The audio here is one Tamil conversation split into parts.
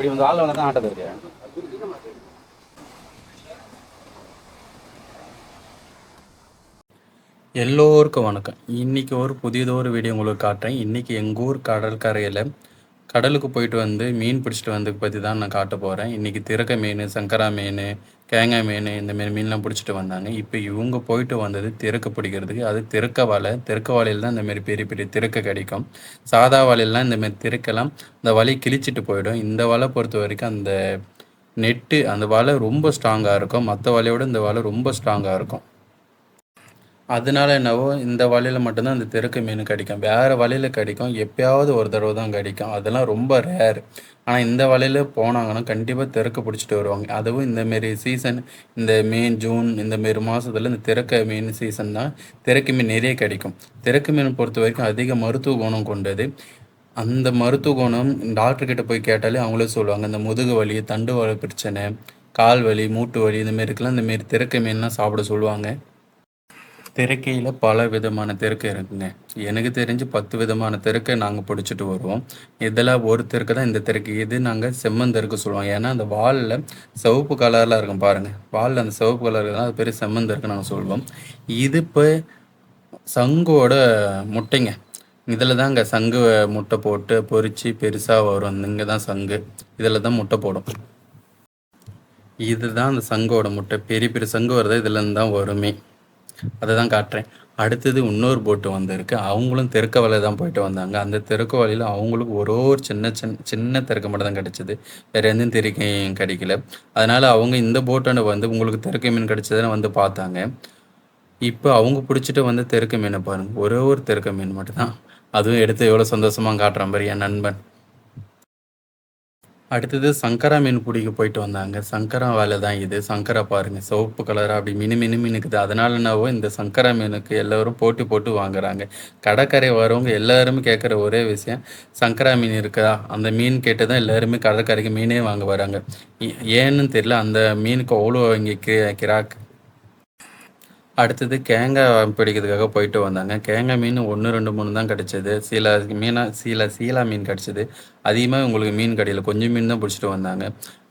இப்படி வந்து ஆள் வந்து தான் ஆட்டது இருக்கு எல்லோருக்கும் வணக்கம். இன்னைக்கு ஒரு புதியதொரு வீடியோ உங்களுக்கு காட்டுறேன். இன்னைக்கு எங்கள் ஊர் கடற்கரையில் கடலுக்கு போயிட்டு வந்து மீன் பிடிச்சிட்டு வந்தது பற்றி தான் நான் காட்ட போகிறேன் இன்னைக்கு திறக்க மீன் சங்கரா மீன் கேங்காய் மீன் இந்தமாரி மீன்லாம் பிடிச்சிட்டு வந்தாங்க. இப்போ இவங்க போயிட்டு வந்தது திறக்க பிடிக்கிறதுக்கு அது திறக்க வலை திறக்க வலையில் தான் இந்தமாரி பெரிய பெரிய திறக்க கிடைக்கும். சாதா வலையிலாம் இந்தமாரி திறக்கலாம் இந்த வலையை கிழிச்சிட்டு போயிடும். இந்த வலை பொறுத்த வரைக்கும் அந்த நெட்டு அந்த வலை ரொம்ப ஸ்ட்ராங்காக இருக்கும். மற்ற வலையோட இந்த வலை ரொம்ப ஸ்ட்ராங்காக இருக்கும். அதனால என்னவோ இந்த வலையில் மட்டும்தான் இந்த தெருக்கு மீன் கிடைக்கும். வேறு வலையில் கிடைக்கும். எப்பயாவது ஒரு தடவை தான் கிடைக்கும். அதெல்லாம் ரொம்ப ரேர் ஆனால் இந்த வலையில் போனாங்கன்னா கண்டிப்பாக தெருக்கு பிடிச்சிட்டு வருவாங்க. அதுவும் இந்தமாரி சீசன் இந்த மே ஜூன் இந்தமாரி மாதத்தில் இந்த திறக்க மீன் சீசன் தான் திறக்கு மீன் நிறைய கிடைக்கும். திறக்கு மீன் பொறுத்த வரைக்கும் அதிக மருத்துவ குணம் கொண்டது. அந்த மருத்துவ குணம் டாக்டர்கிட்ட போய் கேட்டாலே அவங்களே சொல்லுவாங்க. இந்த முதுகு வலி தண்டு வலி பிரச்சனை கால் வலி மூட்டு வலி இந்தமாரிக்கெல்லாம் மாரிக்கெல்லாம் திறக்க மீன்லாம் சாப்பிட சொல்லுவாங்க. தெருக்கையில் பல விதமான தெருக்கு இருக்குங்க. எனக்கு தெரிஞ்சு பத்து விதமான தெருக்கை நாங்கள் பிடிச்சிட்டு வருவோம். இதில் ஒரு தெருக்கு தான் இந்த தெருக்கு. இது நாங்கள் செம்மந்தெருக்கு சொல்லுவோம். ஏன்னா அந்த வாலில் சிவப்பு கலரில் இருக்கும் பாருங்கள் வாலில் அந்த சிவப்பு கலர் தான் அது பெரிய செம்மந்தருக்கு நாங்கள் சொல்லுவோம் இது இப்போ சங்கோட முட்டைங்க. இதில் தான் இங்கே சங்கு முட்டை போட்டு பொறிச்சு பெருசாக வரும். இங்கே தான் சங்கு. இதில் தான் முட்டை போடும். இதுதான் அந்த சங்கோட முட்டை. பெரிய பெரிய சங்கு வருது? இதுலேருந்து தான் வருமே. அதை தான் காட்டுறேன். அடுத்தது இன்னொரு போட்டு வந்திருக்கு. அவங்களும் தெருக்க வலை தான் போயிட்டு வந்தாங்க. அந்த தெருக்க வலையில் அவங்களுக்கு ஒரு ஒரு சின்ன சின்ன சின்ன தெருக்க மட்டும் தான் கிடச்சிது. வேறு எந்த தெருக்கையும் கிடைக்கல. அதனால் அவங்க இந்த போட்டோட வந்து உங்களுக்கு தெருக்க மீன் கிடச்சதுன்னு வந்து பார்த்தாங்க. இப்போ அவங்க பிடிச்சிட்டு வந்து தெருக்க மீனை பாருங்கள் ஒரே ஒரு தெருக்க மீன் மட்டும்தான். அதுவும் எடுத்து எவ்வளோ சந்தோஷமாக காட்டுறான் பாரு என் நண்பன். அடுத்தது சங்கரா மீன் பிடிக்க போயிட்டு வந்தாங்க. சங்கரா வேலை தான் இது. சங்கரா பாருங்க சிவப்பு கலராக அப்படி மினு மினு மினுக்குது. அதனால என்னவோ இந்த சங்கரா மீனுக்கு எல்லாரும் போட்டி போட்டு வாங்குறாங்க. கடற்கரை வரவங்க எல்லாருமே கேட்குற ஒரே விஷயம் சங்கரா மீன் இருக்கா அந்த மீன் கேட்டு தான் எல்லாருமே கடற்கரைக்கு மீனே வாங்க வராங்க. ஏ- ஏன்னு தெரியல அந்த மீனுக்கு அவ்வளோ இங்கே கி கிராக் அடுத்தது கேங்காய் பிடிக்கிறதுக்காக போயிட்டு வந்தாங்க. கேங்காய் மீன் ஒன்று ரெண்டு மூணு தான் கிடச்சிது. சில மீனா சில சீலா மீன் கிடச்சிது. அதிகமாக உங்களுக்கு மீன் கடையில் கொஞ்சம் மீன் தான் பிடிச்சிட்டு வந்தாங்க.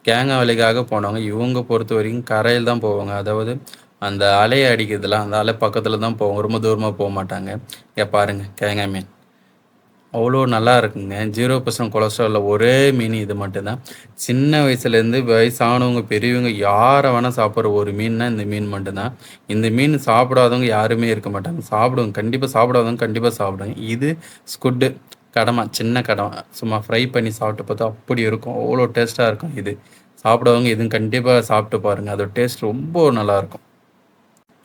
கேங்காய் வலைக்காக போனவங்க இவங்க பொறுத்த வரைக்கும் கரையில் தான் போவாங்க. அதாவது அந்த அலையை அடிக்கிறதுலாம் அந்த அலை பக்கத்தில் தான் போவாங்க. ரொம்ப தூரமாக போக மாட்டாங்க. இங்கே பாருங்கள் கேங்காய் மீன். அவ்வளோ நல்லா இருக்குங்க. ஜீரோ பர்சன்ட் கொலஸ்ட்ராலில் ஒரே மீன் இது மட்டும்தான். சின்ன வயசுலேருந்து வயசானவங்க பெரியவங்க யாரை வேணால் சாப்பிட்ற ஒரு மீன்னா இந்த மீன் மட்டும்தான். இந்த மீன் சாப்பிடாதவங்க யாருமே இருக்க மாட்டாங்க. சாப்பிடுவாங்க. கண்டிப்பாக சாப்பிடாதவங்க கண்டிப்பாக சாப்பிடுவாங்க. இது ஸ்குட்டு கடமை சின்ன கடமை. சும்மா ஃப்ரை பண்ணி சாப்பிட்டு பார்த்தா அப்படி இருக்கும். அவ்வளோ டேஸ்ட்டாக இருக்கும் இது. சாப்பிடவங்க இதுவும் கண்டிப்பாக சாப்பிட்டு பாருங்கள் அதோட டேஸ்ட் ரொம்ப நல்லாயிருக்கும்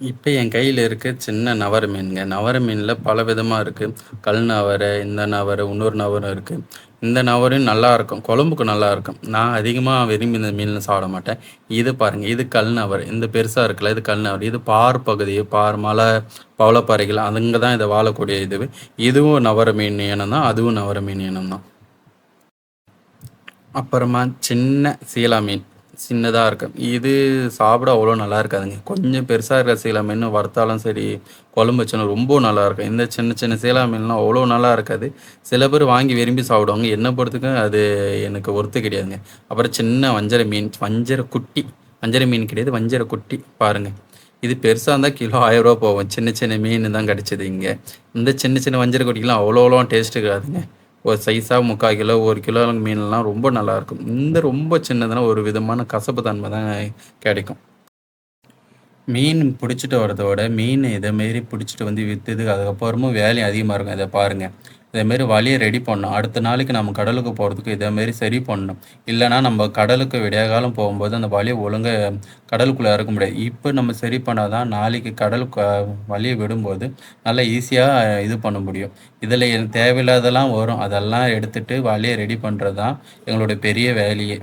இப்போ என் கையில் இருக்க சின்ன நவர மீனுங்க. நவர மீனில் பல விதமாக இருக்குது கல் நவரை இந்த நவரை இன்னொரு நவரும் இருக்குது இந்த நவரும் நல்லாயிருக்கும் குழம்புக்கு நல்லாயிருக்கும் நான் அதிகமாக விரும்பி இந்த மீனில் சாப்பிட மாட்டேன். இது பாருங்கள் இது கல் நவர். இந்த பெருசாக இருக்குல்ல இது கல் நவர். இது பார் பகுதி பார் மலை பவளப்பாறைகள் அதுங்க தான் இதை வாழக்கூடிய இது. இதுவும் நவர மீன் இனம் தான். அதுவும் நவர மீன் இனம் தான். அப்புறமா சின்ன சீலா மீன். சின்னதாக இருக்கும் இது சாப்பிட அவ்வளோ நல்லா இருக்காதுங்க. கொஞ்சம் பெருசாக இருக்கிற சீலா மீன் வறுத்தாலும் சரி குழம்பு வச்சாலும் ரொம்ப நல்லா இருக்கும். இந்த சின்ன சின்ன சீலா மீன்லாம் அவ்வளோ நல்லா இருக்காது. சில பேர் வாங்கி விரும்பி சாப்பிடுவாங்க. என்ன பொறுத்துக்கும் அது எனக்கு ஒருத்து கிடையாதுங்க. அப்புறம் சின்ன வஞ்சர மீன் வஞ்சர குட்டி வஞ்சர மீன் கிடையாது வஞ்சர குட்டி பாருங்கள் இது பெருசாக இருந்தால் கிலோ ஆயிரரூபா போகும். சின்ன சின்ன மீன் தான் கிடச்சிது இங்கே. இந்த சின்ன சின்ன வஞ்சர குட்டிக்கெலாம் அவ்வளோலாம் டேஸ்ட்டு இருக்காதுங்க. ஒரு சைஸாக முக்கால் கிலோ ஒரு கிலோ மீன்லாம் ரொம்ப நல்லாயிருக்கும். இந்த ரொம்ப சின்னதுனா ஒரு விதமான கசப்பு தன்மை தான் கிடைக்கும். மீன் பிடிச்சிட்டு வரதோட மீன் இதேமாரி பிடிச்சிட்டு வந்து விற்றுது அதுக்கப்புறமும் வேலையும் அதிகமாக இருக்கும். இதை பாருங்கள் இதேமாரி வழியை ரெடி பண்ணணும். அடுத்த நாளைக்கு நம்ம கடலுக்கு போகிறதுக்கு இதேமாரி சரி பண்ணணும். இல்லைன்னா நம்ம கடலுக்கு விடிய காலம் போகும்போது அந்த வழியை ஒழுங்காக கடலுக்குள்ளே இறக்க முடியாது. இப்போ நம்ம சரி பண்ணால் தான் நாளைக்கு கடலுக்கு வழியை விடும்போது நல்லா ஈஸியாக இது பண்ண முடியும். இதில் தேவையில்லாதெல்லாம் வரும். அதெல்லாம் எடுத்துகிட்டு வழியை ரெடி பண்ணுறது தான் எங்களுடைய பெரிய வேலையே.